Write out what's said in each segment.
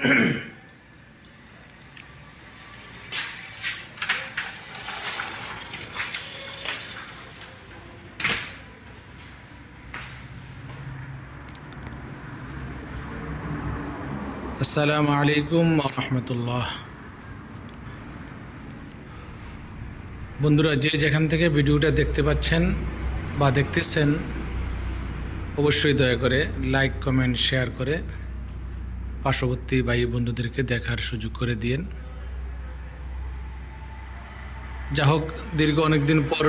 আসসালামু আলাইকুম রহমতুল্লাহ বন্ধুরা, যে যেখান থেকে ভিডিওটা দেখতে পাচ্ছেন বা দেখতেছেন, অবশ্যই দয়া করে লাইক কমেন্ট শেয়ার করে পার্শ্ববর্তী ভাই বন্ধুদেরকে দেখার সুযোগ করে দিন যা হোক, দীর্ঘ অনেক দিন পর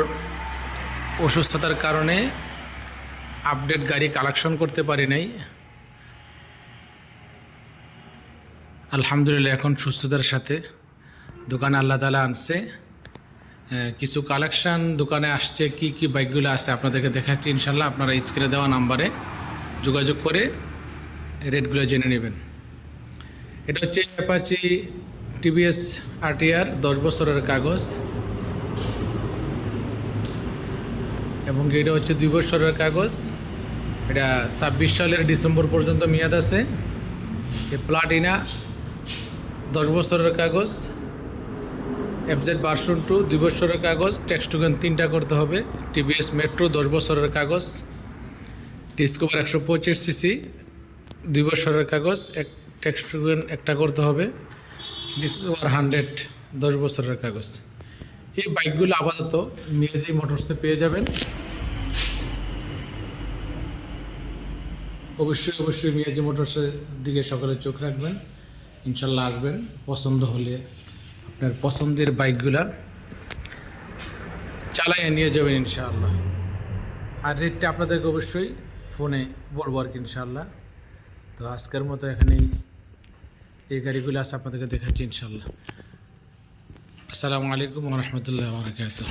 অসুস্থতার কারণে আপডেট গাড়ি কালেকশন করতে পারি নাই। আলহামদুলিল্লাহ, এখন সুস্থতার সাথে। দোকানে আল্লাহ তালা আনছে। কিছু কালেকশান দোকানে আসছে, কি কি বাইকগুলো আছে আপনাদেরকে দেখাচ্ছি। ইনশাল্লাহ আপনারা স্ক্রিনে দেওয়া নাম্বারে যোগাযোগ করে রেটগুলো জেনে নেবেন। এটা হচ্ছে অ্যাপাচি টিভিএস আরটিআর, দশ বছরের কাগজ। এবং এটা হচ্ছে দুই বছরের কাগজ। এটা ছাব্বিশ সালের ডিসেম্বর পর্যন্ত মেয়াদ আছে। প্লাটিনা, দশ বছরের কাগজ। এফজেড ভার্সন টু, দুই বছরের কাগজ। টেক্সটুগান তিনটা করতে হবে। টিভিএস মেট্রো, দশ বছরের কাগজ। ডিসকভার একশো পঁচিশ সিসি, দুই বছরের কাগজ। এক টেক্সটুগান একটা করতে হবে। ডিসকভার হান্ড্রেড দশ বছরের কাগজ। এই বাইকগুলো আপাতত মিয়াজি মোটরসে পেয়ে যাবেন। অবশ্যই অবশ্যই মিয়াজি মোটরসের দিকে সকালে চোখ রাখবেন। ইনশাল্লাহ আসবেন। পছন্দ হলে আপনার পছন্দের বাইকগুলা চালাইয়ে নিয়ে যাবেন ইনশাআল্লাহ। আর রেটটা আপনাদেরকে অবশ্যই ফোনে বলব আর কি ইনশাআল্লাহ। তো আজকের মতো এখানেই এই গাড়িগুলো আছে আপনাদেরকে দেখাচ্ছি ইনশাল্লাহ। আসসালামু আলাইকুম রহমতুল্লাহ বারকাতুহ।